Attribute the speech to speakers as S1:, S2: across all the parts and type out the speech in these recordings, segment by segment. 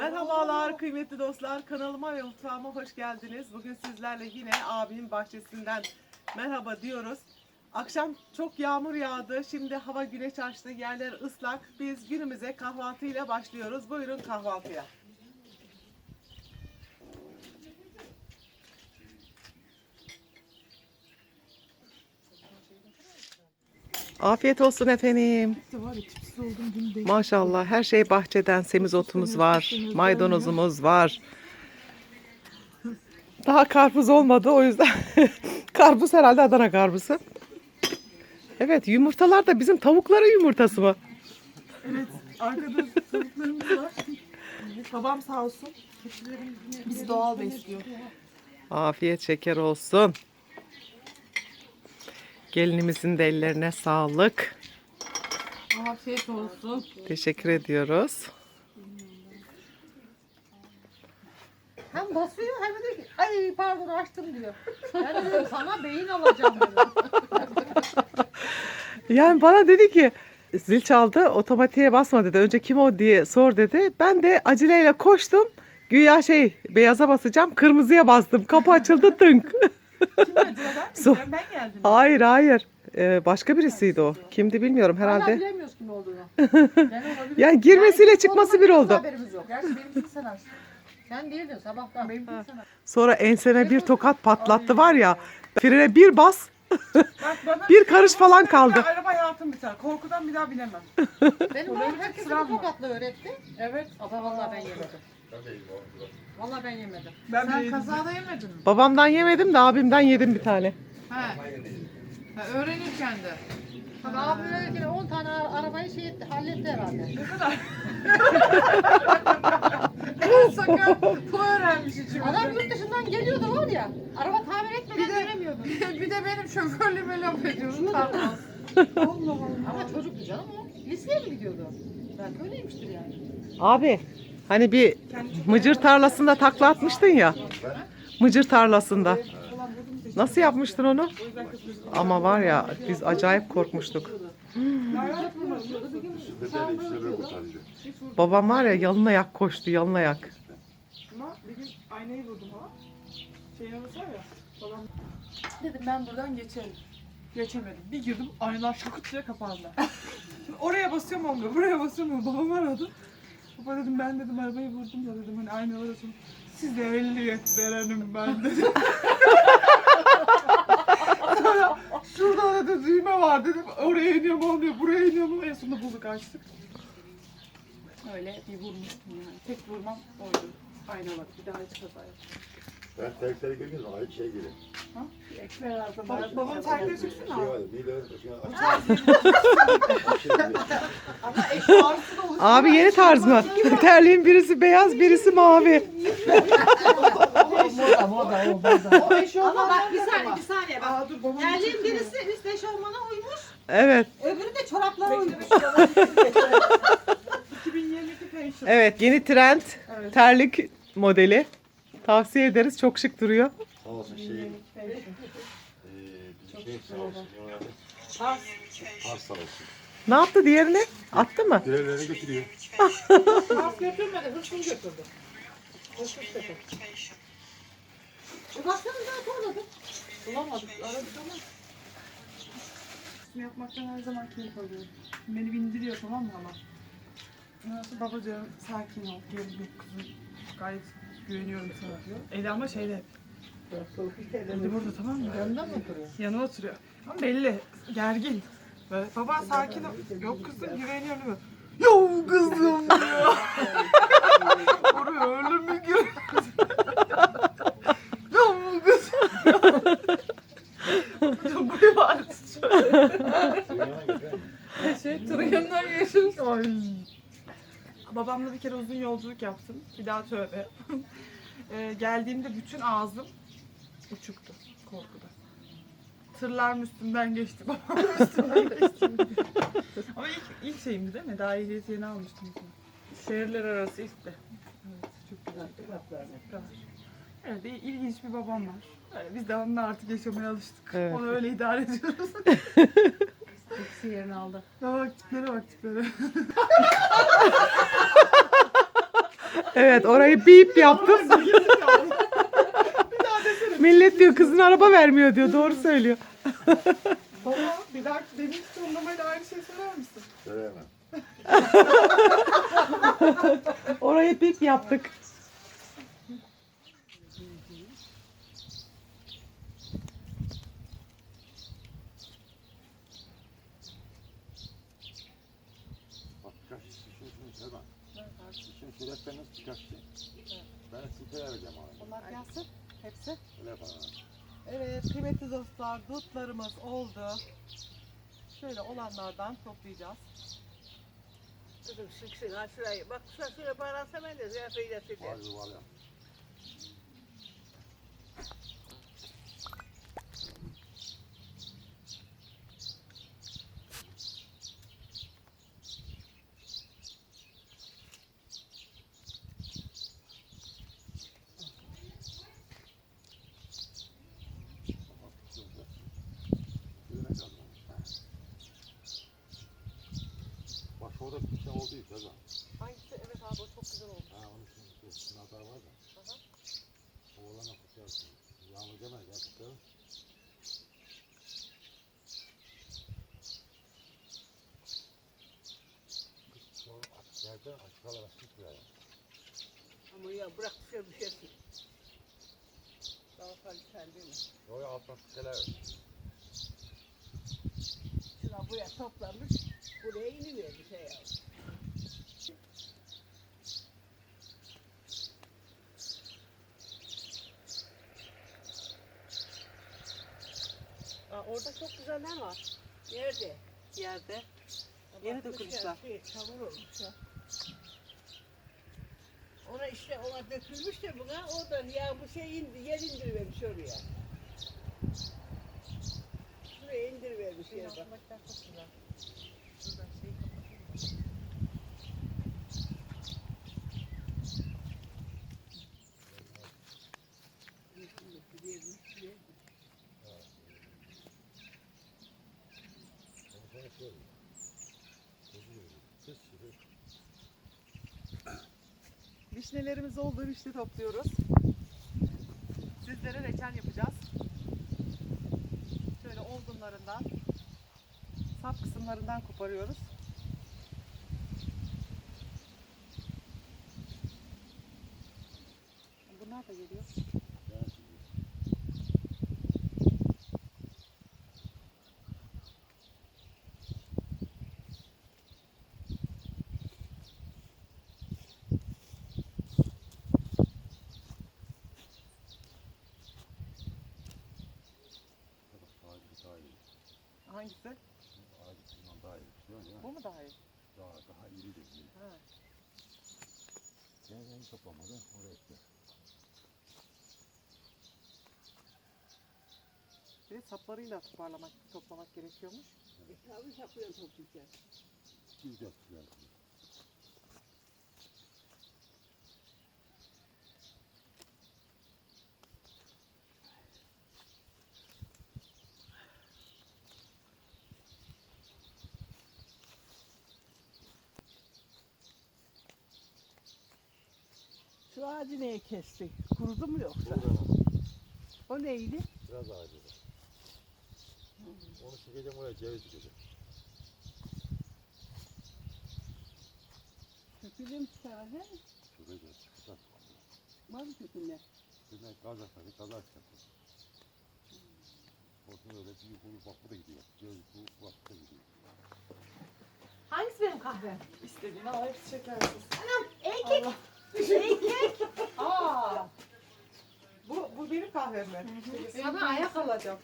S1: Merhabalar kıymetli dostlar. Kanalıma ve mutfağıma hoş geldiniz. Bugün sizlerle yine abimin bahçesinden merhaba diyoruz. Akşam çok yağmur yağdı. Şimdi hava güneş açtı. Yerler ıslak. Biz günümüze kahvaltıyla başlıyoruz. Buyurun kahvaltıya. Afiyet olsun efendim. Maşallah her şey bahçeden semizotumuz var, maydanozumuz var. Daha karpuz olmadı o yüzden karpuz herhalde Adana karpuzu. Evet yumurtalar da bizim tavukların yumurtası mı?
S2: Arkada tavuklarımız var. Babam sağ olsun. Bizi doğal besliyor.
S1: Afiyet şeker olsun. Gelinimizin de ellerine sağlık.
S2: Afiyet olsun.
S1: Teşekkür ediyoruz.
S3: Hem basıyor hem de ay pardon açtım diyor. Ben de dedim sana beyin alacağım dedim.
S1: Yani bana dedi ki zil çaldı otomatiğe basma dedi. Önce kim o diye sor dedi. Ben de aceleyle koştum. Güya şey beyaza basacağım. Kırmızıya bastım. Kapı açıldı tınk.
S2: Kim acaba?
S1: So-
S2: Ben, geldim.
S1: hayır hayır. Ee, başka birisiydi o. Kimdi bilmiyorum
S3: Hala
S1: herhalde.
S3: bilemiyoruz kim olduğunu. Yani,
S1: girmesiyle
S3: Yani
S1: çıkması bir oldu.
S3: Haberimiz yok.
S2: Gerçi benimkini sen açtın.
S3: Sen değildin sabahtan.
S2: Benimkini sen açtın.
S1: Sonra enseme bir tokat patlattı var ya. Frene bir bas.
S2: Bak bana
S1: Bir karış falan kaldı.
S2: araba hayatım biter. Korkudan bir daha bilemem.
S3: Benim babam herkese bu tokatla öğretti.
S2: Evet.
S3: Ama vallahi ben yemedim. Vallahi ben yemedim.
S2: Ben
S4: Sen kazada yemedin mi?
S1: Babamdan yemedim de abimden yedim bir tane.
S4: He. ha öğrenirken de.
S3: Tabii abim öyle 10 tane ara- arabayı şey etti, halletti herhalde.
S4: En sakat bu öğrenmiş içimizde.
S3: Adam yurt dışından geliyordu var ya. Araba tamir etmeden
S4: Bir de-
S3: dönemiyordu.
S4: bir de benim şoförlüğüme laf ediyorsun. Tamam.
S3: Ama çocuktu canım o. Liseye mi gidiyordu? Belki öyleymiştir yani.
S1: Abi hani bir mıcır tarlasında takla atmıştın ya. Mıcır tarlasında. Nasıl yapmıştın onu? Ama var ya biz acayip korkmuştuk. Babam var ya yalın ayak koştu yalın ayak.
S2: Ama aynayı vurdum ha. Şeyin arası var ya. Babam dedim ben buradan geçerim. Geçemedim. Bir girdim aynalar şakıt diye kapandı. Oraya basıyorum olmuyor. Buraya basıyorum olmuyor. Babam aradı. Baba dedim ben dedim arabayı vurdum da dedim hani aynalar açın. Size ehliyet verenim ben dedim. Sonra şurada dedi düğme var dedim. Oraya iniyorum olmuyor. Buraya iniyorum olmuyor. En bulduk açtık. Öyle bir vurmuştum yani. Tek vurmam oydu. Aynalar. Bir daha hiç kaza yapmadım.
S5: Ben terkleri görüyorum hiç şey geliyor.
S2: Baba, babam terkleri çıksın
S5: Şey
S2: abi.
S5: var ya, mide başına açıyor.
S2: Ama eşi ağrısı da olur.
S1: Abi yeni tarz mı? Terliğin birisi beyaz birisi mavi.
S2: O
S3: Ama bak bir saniye bir saniye bak.
S2: Aa dur babam.
S3: Terliğin birisi üst eşofmana uymuş,
S1: Evet.
S3: öbürü de çoraplara uymuş.
S2: 2022 fashion.
S1: Evet yeni trend terlik modeli. Tavsiye ederiz. Çok şık duruyor.
S5: Sağ olsun şey. Eee bizim şey sağ olsun.
S2: Pars.
S5: Pars sağ olsun.
S1: Ne yaptı diğerini? Attı mı?
S5: Görevlerine götürüyor.
S3: Pas götürmedi, hırsını götürdü. Hırsız sepet. E baksana zaten orada.
S2: Bulamadık. Aradık ama. Bunu yapmaktan her zaman keyif alıyorum. Beni bindiriyor tamam mı ama? Nasıl babacığım sakin ol. Gel bir kızım. Gayet güveniyorum sana diyor. Eli ama şeyde. Eli burada tamam mı?
S3: Yanında mı oturuyor?
S2: Yanıma oturuyor. Ama belli. Gergin. Böyle baba sakin ol. Yok kızım güveniyorum diyor. Yok kızım diyor. Oraya öyle mi gir? Yok kızım. Buraya var.
S4: Şey yanından geçiyoruz.
S2: Ay. Babamla bir kere uzun yolculuk yaptım. Bir daha tövbe. Ee, geldiğimde bütün ağzım uçuktu korkudan. Tırların üstünden geçti. Babamın üstünden geçti. Ama ilk, ilk şeyimdi değil mi? Daha ehliyeti yeni almıştım. Şehirler arası ilk de. Evet, çok güzel. Evet, il- ilginç bir babam var. Öyle, biz de onunla artık yaşamaya alıştık.
S1: Evet.
S2: Onu öyle idare ediyoruz.
S3: İkisi yerini aldı.
S2: ya bak tiplere bak tiplere.
S1: Evet orayı bip yaptım. Millet diyor kızın araba vermiyor diyor. Doğru söylüyor.
S2: Baba bir dakika demin tonlamayla aynı şey söyler misin?
S5: Söyleyemem.
S1: Orayı bip yaptık.
S5: Bak şunu. Ben size vereceğim abi.
S1: Onlar gelsin. Hepsi.
S5: Öyle.
S1: Evet kıymetli dostlar dutlarımız oldu. Şöyle olanlardan toplayacağız.
S4: Kızım sıksın ha şurayı. Bak şuraya şuraya bağlansa ben de ziyafeyi de.
S5: Var var ya. Şey ya Sezen.
S1: Hangisi? Evet abi o çok güzel oldu.
S5: Ha onun için şu sınavda var da.
S1: Aha.
S5: Oğlana kutlarsın. Yağmur ya. Kız sonra aç- yerden açık alarak tutmuyor.
S4: Ama ya bırak dışarı düşersin. Daha kaliteli değil mi?
S5: Oraya alttan şeyler.
S4: Şuna buraya toplamış. Buraya iniverdi şey ya.
S1: Orada çok güzeller var.
S4: Nerede?
S1: Yerde. Yeni
S4: Bakmış
S1: dökülmüşler.
S4: Şey, çamur olmuş ya. Ona işte ona dökülmüş de buna oradan ya bu şey indi, yer indirivermiş oraya. Şuraya indirivermiş yer bak.
S1: Çok güzel. Şuradan şeyi kapatayım.
S5: Onu sana söyleyeyim. Kız gibi.
S1: Vişnelerimiz oldu. Vişne topluyoruz. Sizlere reçel yapacağız. Şöyle olgunlarından sap kısımlarından koparıyoruz. Bunlar da geliyor.
S5: Bak ağacı daha iyi.
S1: Hangisi?
S5: Ağacı bundan daha iyi. Biliyor musun?
S1: Bu mu daha iyi?
S5: Daha, daha iri de iyi.
S1: Ha.
S5: Sen renk toplamadı. Oraya.
S1: Bir de saplarıyla toparlamak, toplamak gerekiyormuş.
S4: E, tabii sapıyan toplayacağız.
S5: Güzel güzel.
S4: Şu ağacı neye kestik? Kurudu mu yoksa? O neydi?
S5: biraz ağacı var. Onu çekeceğim oraya ceviz dikeceğim.
S4: Kökülüm çıkar he?
S5: Şuraya gel. Çıkacak.
S4: Var mı köküne?
S5: Şuradan kazak tabii kazak yapıyor. Ortada öyle bir yukarı bak bu da gidiyor. Ceviz bu bak bu da gidiyor.
S3: Hangisi benim kahvem?
S2: İstediğini al hepsi şekersiz.
S3: Ekek. Ekek. Aa.
S1: Bu, bu benim kahvem mi?
S3: Sana ayak alacağım.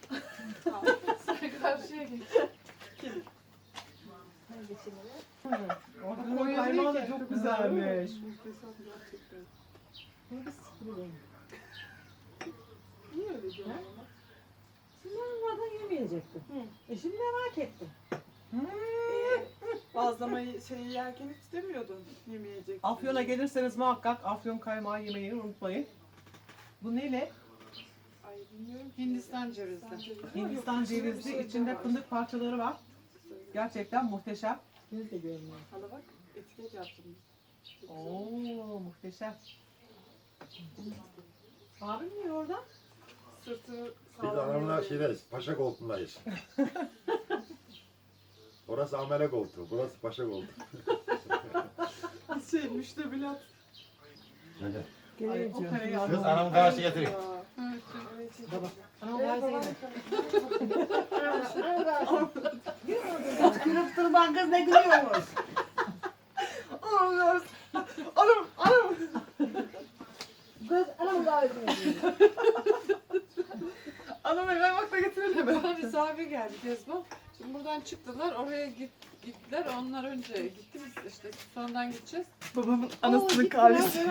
S2: Sen karşıya geç.
S1: Orada
S2: Koyun
S1: kaymağı da çok güzelmiş.
S3: Niye öyle diyorsun? Şimdi onlardan yemeyecektim. E şimdi merak ettim.
S2: Bazlamayı şeyi yerken hiç demiyordun yemeyecek.
S1: Afyon'a gelirseniz muhakkak afyon kaymağı yemeyi unutmayın. Bu neyle?
S2: Ay bilmiyorum. Hindistan cevizli.
S1: Hindistan cevizli, içinde fındık parçaları var. Gerçekten muhteşem.
S3: Göz de görmüyor.
S2: Hala bak etiket yaptım.
S1: Oo, muhteşem. Muhteşem. Abim niye orada?
S2: Sırtını
S5: Biz anamla şeydeyiz, paşa koltuğundayız. Orası amele koltuğu, burası paşa koltuğu.
S2: Şey müştemilat.
S1: Ay, o
S5: Kız
S1: aldım.
S5: anamı karşı getirin.
S3: Anam gaziye.
S4: Gülüp durman kız ne gülüyormuş.
S2: Anam anam anam.
S4: Kız anam gaziye.
S2: Anam eve bak da getirelim.
S6: Bana misafir geldi Kezban. Buradan çıktılar, oraya git, gittiler. Onlar önce gitti, biz işte sonradan gideceğiz.
S2: Babamın anasının kahvesi.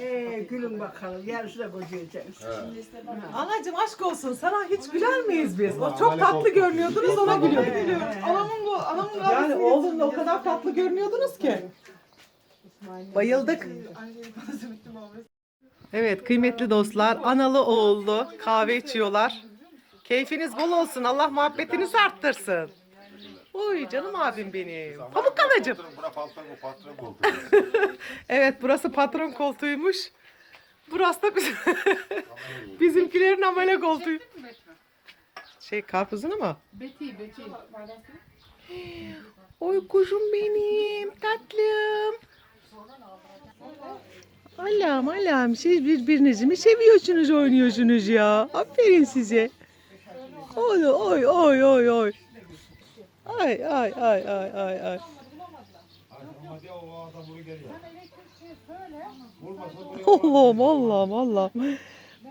S4: Eee gülün bakalım. Yarısına kocayacaksın.
S5: He.
S1: Anacığım aşk olsun sana hiç güler miyiz biz? O çok tatlı görünüyordunuz ona gülüyorduk.
S2: Anamın bu, anamın kahvesi.
S1: Yani oğlumla o kadar tatlı görünüyordunuz ki. Bayıldık. Evet kıymetli dostlar analı oğullu kahve içiyorlar. Keyfiniz bol olsun Allah muhabbetinizi arttırsın. Oy canım abim benim. Pamuk anacığım.
S5: Bura patron, bu patron koltuğu.
S1: Evet burası patron koltuğuymuş. Burası da bizim, bizimkilerin amele koltuğu. Şey karpuzunu mu?
S6: Beti, Beti.
S1: Oy kuşum benim tatlım. Allah'ım Allah'ım siz birbirinizi mi seviyorsunuz oynuyorsunuz ya? Aferin size. Oy oy oy oy oy. Ay ay ay ay ay ay. Allah'ım Allah'ım Allah'ım.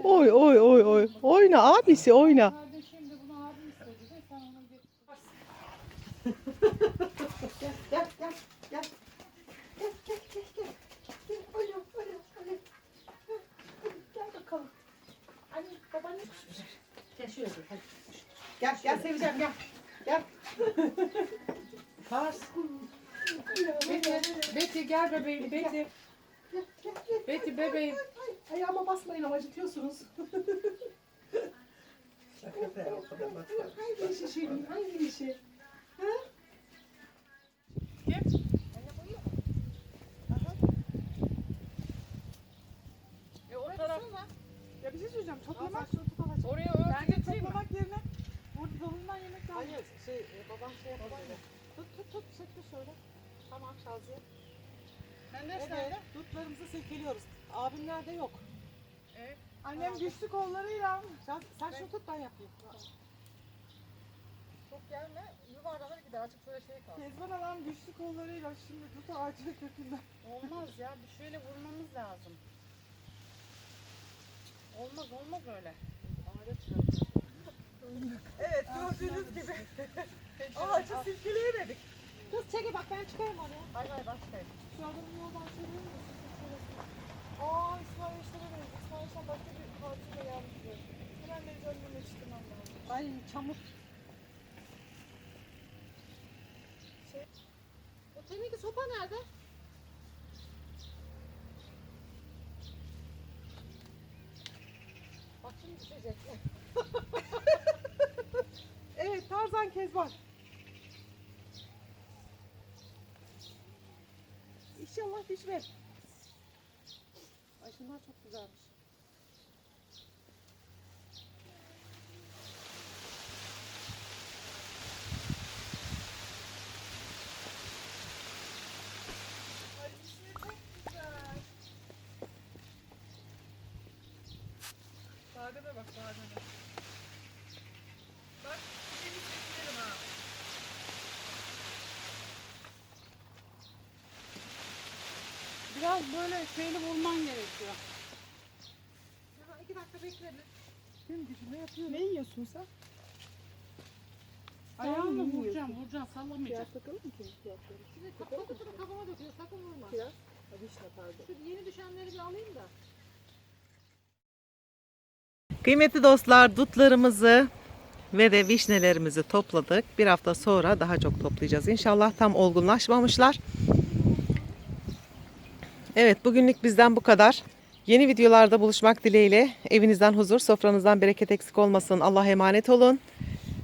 S1: Oy oy oy oy. Oyna abisi oyna.
S3: Gel gel seveceğim gel. Gel. Pars.
S6: Beti, Beti gel bebeğim, Beti. Beti bebeğim.
S1: Ayağıma basmayın ama acıtıyorsunuz. hangi işi hangi işi?
S6: E, o taraf,
S2: Ya bir şey söyleyeceğim. Toplamak,
S6: oraya örtü
S2: bence
S6: getireyim mi?
S2: toplamak yerine burada dalından yemek lazım.
S3: Hayır şey e, babam şey yapar. Tut tut tut çekti şöyle. Tamam Şaziye.
S6: Menderes
S3: Evet
S6: nerede?
S3: dutlarımızı silkeliyoruz. Abimlerde yok.
S2: Annem güçlü kollarıyla.
S3: Sen, sen şunu tut ben yapayım. Çok gelme. Yuvarlanır gider. Açık şöyle şey kal.
S2: Kezban alan güçlü kollarıyla şimdi tut ağacın kökünden.
S6: Olmaz ya, bir şöyle vurmamız lazım. Olmaz, olmaz öyle.
S1: Evet gördüğünüz gibi. Ağacı silkeleyemedik.
S3: Kız çeki bak ben çıkarım oraya. Hayır hayır ben çıkarım. Şu adamın yoldan çevirir misin?
S2: Aa İsmail Yaşar'a benziyor. İsmail Yaşar başka bir partiyle gelmişti. Hemen de önüne çıkmam lazım.
S3: Ay çamur. Şey. O teneke sopa nerede? Bak şimdi düşecek.
S1: Kezban. İnşallah düşmez.
S3: Ay şunlar çok güzelmiş.
S2: Bademe bak bademe. Bak bir de çekilerim ha.
S6: Biraz böyle şeyli vurman gerekiyor.
S3: Ya iki dakika bekle.
S2: Ne yiyorsun sen?
S6: Ayağınla vuracağım, vuracağım, sallamayacağım.
S3: Şimdi kokutunu kafama döküyor. Sakın vurma. Biraz. Şu yeni düşenleri bir alayım da.
S1: Kıymetli dostlar dutlarımızı ve de vişnelerimizi topladık. Bir hafta sonra daha çok toplayacağız. İnşallah tam olgunlaşmamışlar. Evet bugünlük bizden bu kadar. Yeni videolarda buluşmak dileğiyle evinizden huzur, sofranızdan bereket eksik olmasın. Allah'a emanet olun.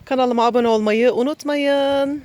S1: Kanalıma abone olmayı unutmayın.